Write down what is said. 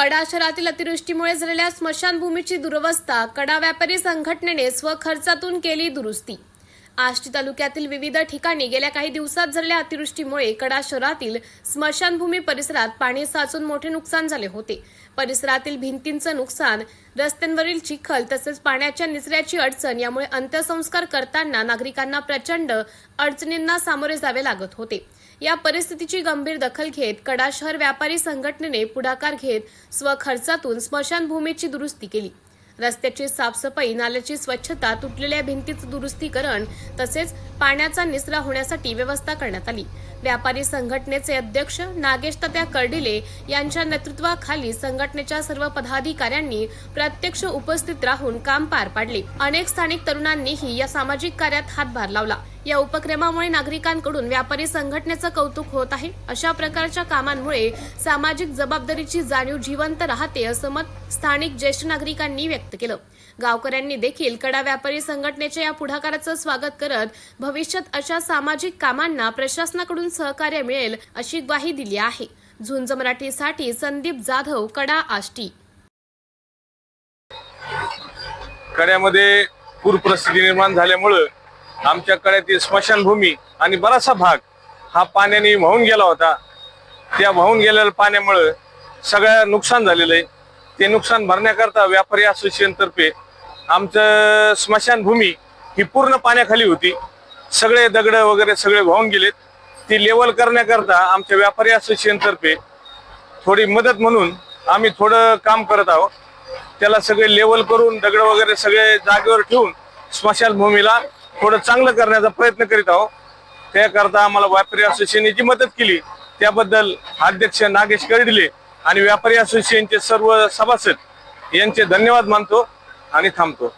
कडा शहरातील अतिवृष्टीमुळे झालेल्या स्मशानभूमीची दुरवस्था कडा व्यापारी संघटनेने स्वखर्चातून केली दुरुस्ती. आष्टी तालुक्यातील विविध ठिकाणी गेल्या काही दिवसात झालेल्या अतिवृष्टीमुळे कडा शहरातील स्मशानभूमी परिसरात पाणी साचून मोठे नुकसान झाले होते. परिसरातील भिंतींचं नुकसान रस्त्यांवरील चिखल तसेच पाण्याच्या निचऱ्याची अडचण यामुळे अंत्यसंस्कार करताना नागरिकांना प्रचंड अडचणींना सामोरे जावे लागत होते. या परिस्थितीची गंभीर दखल घेत कडा शहर व्यापारी संघटनेने पुढाकार घेत स्वखर्चातून स्मशानभूमीची दुरुस्ती केली. रस्त्याची साफसफाई नाल्याची स्वच्छता तुटलेल्या भिंतीचं दुरुस्तीकरण तसेच पाण्याचा निचरा होण्यासाठी व्यवस्था करण्यात आली. व्यापारी संघटनेचे अध्यक्ष नागेश तत्या कर्डिले यांच्या नेतृत्वाखाली संघटनेच्या सर्व पदाधिकाऱ्यांनी प्रत्यक्ष उपस्थित राहून काम पार पाडले. अनेक स्थानिक तरुणांनीही या सामाजिक कार्यात हातभार लावला. या उपक्रमामुळे नागरिकांकडून व्यापारी संघटनेचं कौतुक होत आहे. अशा प्रकारच्या कामांमुळे सामाजिक जबाबदारीची जाणीव जिवंत राहते असं मत स्थानिक ज्येष्ठ नागरिकांनी व्यक्त केलं. गावकऱ्यांनी देखील कडा व्यापारी संघटनेच्या या पुढाकाराचं स्वागत करत भविष्यात अशा सामाजिक कामांना प्रशासनाकडून सहकार्य मिळेल अशी ग्वाही दिली आहे. झुंज मराठीसाठी संदीप जाधव कडा आष्टी. कड्यामध्ये पूर परिस्थिती निर्माण झाल्यामुळं आमच्याकडे ती स्मशानभूमी आणि बराचसा भाग हा पाण्याने वाहून गेला होता. त्या वाहून गेलेल्या पाण्यामुळं सगळं नुकसान झालेलं आहे. ते नुकसान भरण्याकरता व्यापारी असोसिएशनतर्फे आमचं स्मशानभूमी ही पूर्ण पाण्याखाली होती. सगळे दगड वगैरे सगळे वाहून गेलेत. ती लेवल करण्याकरता आमच्या व्यापारी असोसिएशनतर्फे थोडी मदत म्हणून आम्ही थोडं काम करत आहोत. त्याला सगळे लेवल करून दगड वगैरे सगळे जागेवर ठेवून स्मशानभूमीला थोडं चांगलं करण्याचा प्रयत्न करीत आहोत. त्याकरता आम्हाला व्यापारी असोसिएशनची मदत केली. त्याबद्दल अध्यक्ष नागेश कर्डिले आणि व्यापारी असोसिएशनचे सर्व सभासद यांचे धन्यवाद मानतो आणि थांबतो.